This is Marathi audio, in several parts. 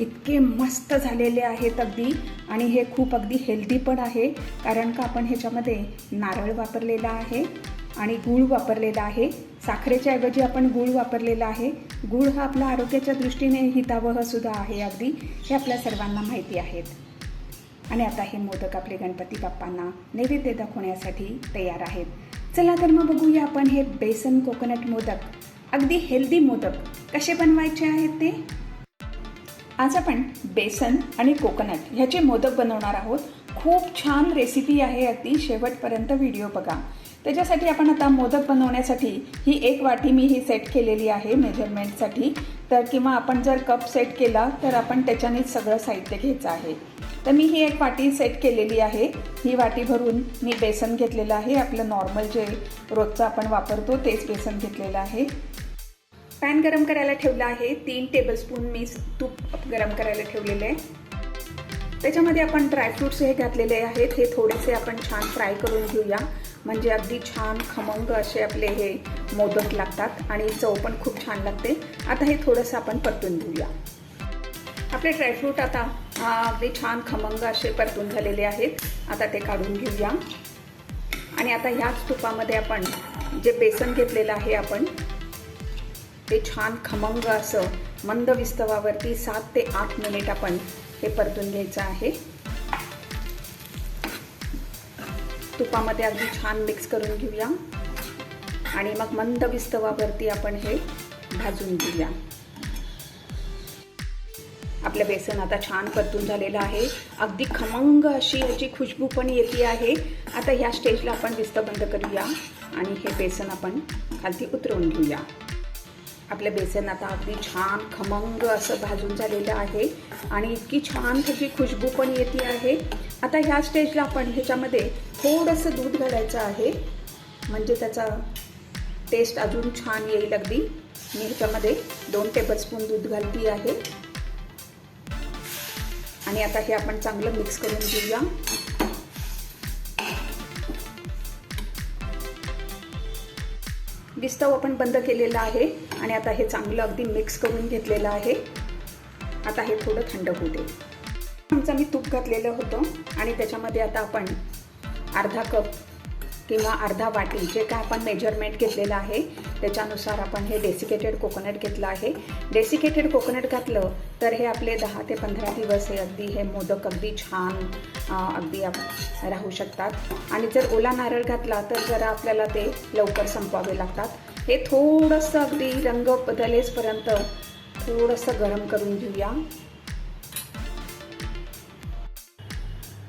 इतके मस्त झालेले आहेत अगदी. आणि हे खूप अगदी हेल्दी पण आहे. कारण का आपण ह्याच्यामध्ये नारळ वापरलेला आहे आणि गूळ वापरलेला आहे. साखरेच्या ऐवजी आपण गूळ वापरलेला आहे. गूळ हा आपला आरोग्याच्या दृष्टीने हितावह सुद्धा आहे अगदी. हे आपल्या सर्वांना माहिती आहेत. आणि आता हे मोदक आपले गणपती बाप्पांना नैवेद्य दाखवण्यासाठी तयार आहेत. चला तर मग बघूया आपण हे बेसन कोकोनट मोदक. अगदी हेल्दी मोदक कसे बनवायचे आहेत ते? आज आपण बेसन आणि कोकोनट ह्याचे मोदक बनवणार आहोत. खूप छान रेसिपी आहे अगदी शेवटपर्यंत व्हिडिओ बघा. त्याच्यासाठी आपण आता मोदक बनवण्यासाठी ही एक वाटी मी ही सेट केलेली आहे मेजरमेंटसाठी तर किंवा आपण जर कप सेट केला तर आपण त्याच्यानेच सगळं साहित्य घ्यायचं आहे. तर मी ही एक वाटी सेट केलेली आहे. ही वाटी भरून मी बेसन घेतलेलं आहे. आपलं नॉर्मल जे रोजचं आपण वापरतो तेच बेसन घेतलेलं आहे. पॅन गरम करायला ठेवला आहे. तीन टेबलस्पून मी तूप गरम करायला ठेवलेले आहे. त्याच्यामध्ये आपण ड्रायफ्रूट्स हे घातलेले आहेत. हे थोडेसे आपण छान फ्राय करून घेऊया. म्हणजे अगदी छान खमंग असे आपले हे मोदक लागतात आणि चव पण खूप छान लागते. आता हे थोडंसं आपण परतून घेऊया. आपले ड्रायफ्रूट आता अगदी छान खमंग असे परतून झालेले आहेत. आता ते काढून घेऊया. आणि आता ह्याच तुपामध्ये आपण जे बेसन घेतलेलं आहे आपण ते छान खमंग असं मंद विस्तवावरती सात ते आठ मिनिट आपण हे परतून घ्यायचं आहे. तुपामध्ये अगदी छान मिक्स करून घेऊया. आणि मग मंद विस्तवावरती आपण हे भाजून घेऊया. आपलं बेसन आता छान परतून झालेलं आहे. अगदी खमंग अशी याची खुशबू पण येते आहे. आता ह्या स्टेजला आपण विस्त बंद करूया आणि हे बेसन आपण खालती उतरवून घेऊया. आपलं बेसन आता अगदी छान खमंग असं भाजून झालेलं आहे. आणि इतकी छान त्याची खुशबू पण येते आहे. आता ह्या स्टेजला आपण ह्याच्यामध्ये थोडंसं दूध घालायचं आहे. म्हणजे त्याचा टेस्ट अजून छान येईल अगदी. मी ह्याच्यामध्ये दोन टेबलस्पून दूध घालती आहे. आणि आता हे आपण चांगलं मिक्स करून घेऊया. विस्तव आपण बंद केलेला आहे. आणि आता हे चांगलं अगदी मिक्स करून घेतलेलं आहे. आता हे थोडं थंड होऊ दे. आमचं मी तूप घातलेलं होतं आणि त्याच्यामध्ये आता आपण अर्धा कप किंवा अर्धा वाटी जे काय आपण मेजरमेंट घेतलेलं आहे त्याच्यानुसार आपण हे डेसिकेटेड कोकोनट घेतलं आहे. डेसिकेटेड कोकोनट घातलं तर हे आपले दहा ते पंधरा दिवस हे अगदी हे मोदक अगदी छान अगदी राहू शकतात. आणि जर ओला नारळ घातला तर जरा आपल्याला ते लवकर संपवावे लागतात. हे थोडंसं अगदी रंग बदलेसपर्यंत थोडंसं गरम करून घेऊया.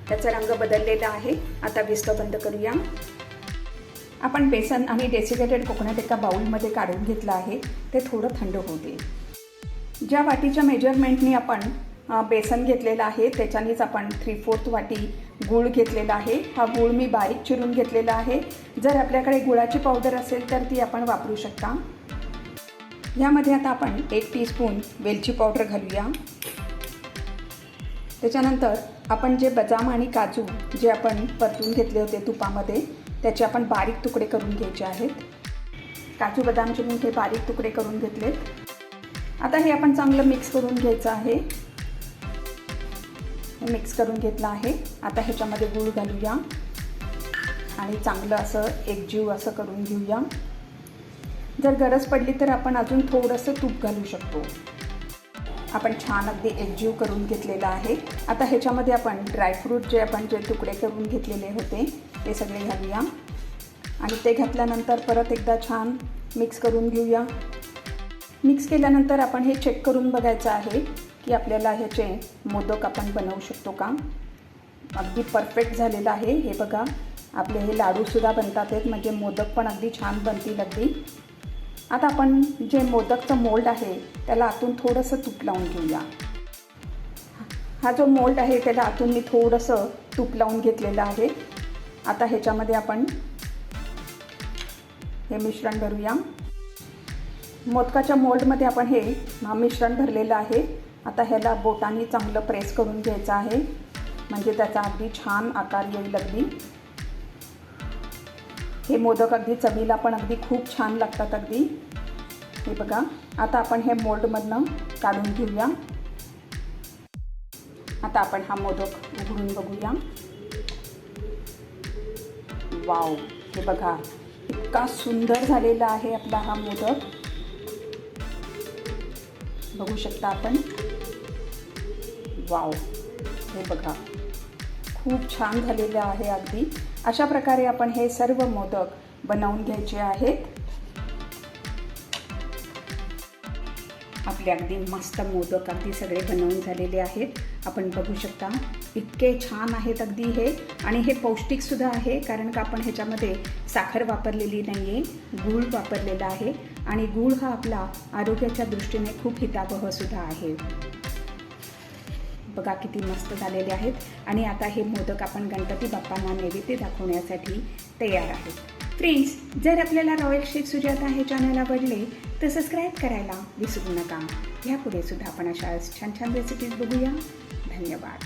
त्याचा रंग बदललेला आहे. आता विस्त बंद करूया. आपण बेसन आणि डेसिकेटेड कोकोनट एका बाउलमध्ये काढून घेतलं आहे. ते थोडं थंड होऊ दे. ज्या वाटीच्या मेजरमेंटनी आपण बेसन घेतलेलं आहे त्याच्यानेच आपण थ्री फोर्थ वाटी गूळ घेतलेला आहे. हा गूळ मी बारीक चिरून घेतलेला आहे. जर आपल्याकडे गुळाची पावडर असेल तर ती आपण वापरू शकता. यामध्ये आता आपण एक टीस्पून वेलची पावडर घालूया. त्याच्यानंतर आपण जे बदाम आणि काजू जे आपण परतून घेतले होते तुपामध्ये त्याचे आपण बारीक तुकडे करून घ्यायचे आहेत. काजू बदामचे मी हे बारीक तुकडे करून घेतलेत. आता हे आपण चांगलं मिक्स करून घ्यायचं आहे. मिक्स करून घेतलं आहे. आता ह्याच्यामध्ये गूळ घालूया. आणि चांगलं असं एकजीव असं करून घेऊया. जर गरज पडली तर आपण अजून थोडंसं तूप घालू शकतो. आपण छान अगदी एकजीव करून घेतलेला आहे. आता ह्याच्यामध्ये आपण ड्रायफ्रूट जे आपण जे तुकडे करून घेतलेले होते ते सगळे घालूया. आणि ते घातल्यानंतर परत एकदा छान मिक्स करून घेऊया. मिक्स केल्यानंतर आपण हे चेक करून बघायचं आहे. की आपल्याला ह्याचे मोदक आपण बनवू शकतो का? अगदी परफेक्ट झालेलं आहे. हे बघा आपले हे लाडूसुद्धा बनतात आहेत. म्हणजे मोदक पण अगदी छान बनतील अगदी. आता आपण जे मोदकचं मोल्ड आहे त्याला आतून थोडंसं तूप लावून घेऊया. हा जो मोल्ड आहे त्याला आतून मी थोडंसं तूप लावून घेतलेलं आहे. आता ह्याच्यामध्ये आपण हे मिश्रण भरूया. मोदकाच्या मोल्डमध्ये आपण हे मिश्रण भरलेलं आहे. आता ह्याला बोटाने चांगलं प्रेस करून घ्यायचं आहे. म्हणजे त्याचा अगदी छान आकार येईल अगदी. हे मोदक अगदी चवीला पण अगदी खूप छान लागतात अगदी. हे बघा आता आपण हे मोल्डमधनं काढून घेऊया. आता आपण हा मोदक उघडून बघूया. वाव हे बघा इतका सुंदर झालेला आहे आपला हा मोदक. बघू शकता आपण. वाव. हे बघा. खूप छान झालेलं आहे अगदी. अशा प्रकारे आपण हे सर्व मोदक बनवून घ्यायचे आहेत. आपले अगदी मस्त मोदक अगदी सगळे बनवून झालेले आहेत. आपण बघू शकता इतके छान आहेत अगदी हे. आणि हे पौष्टिकसुद्धा आहे कारण का आपण ह्याच्यामध्ये साखर वापरलेली नाही आहे गूळ वापरलेला आहे. आणि गूळ हा आपला आरोग्याच्या दृष्टीने खूप हितावहसुद्धा आहे. बघा किती मस्त झालेले आहेत. आणि आता हे मोदक आपण गणपती बाप्पांना नैवेद्य दाखवण्यासाठी तयार आहेत. फ्रेंड्स जर आपल्याला रॉयल शेख सुजाता हे चॅनल आवडले तर सबस्क्राईब करायला विसरू नका. ह्यापुढे सुद्धा आपण अशा छान छान रेसिपीज बघूया. धन्यवाद.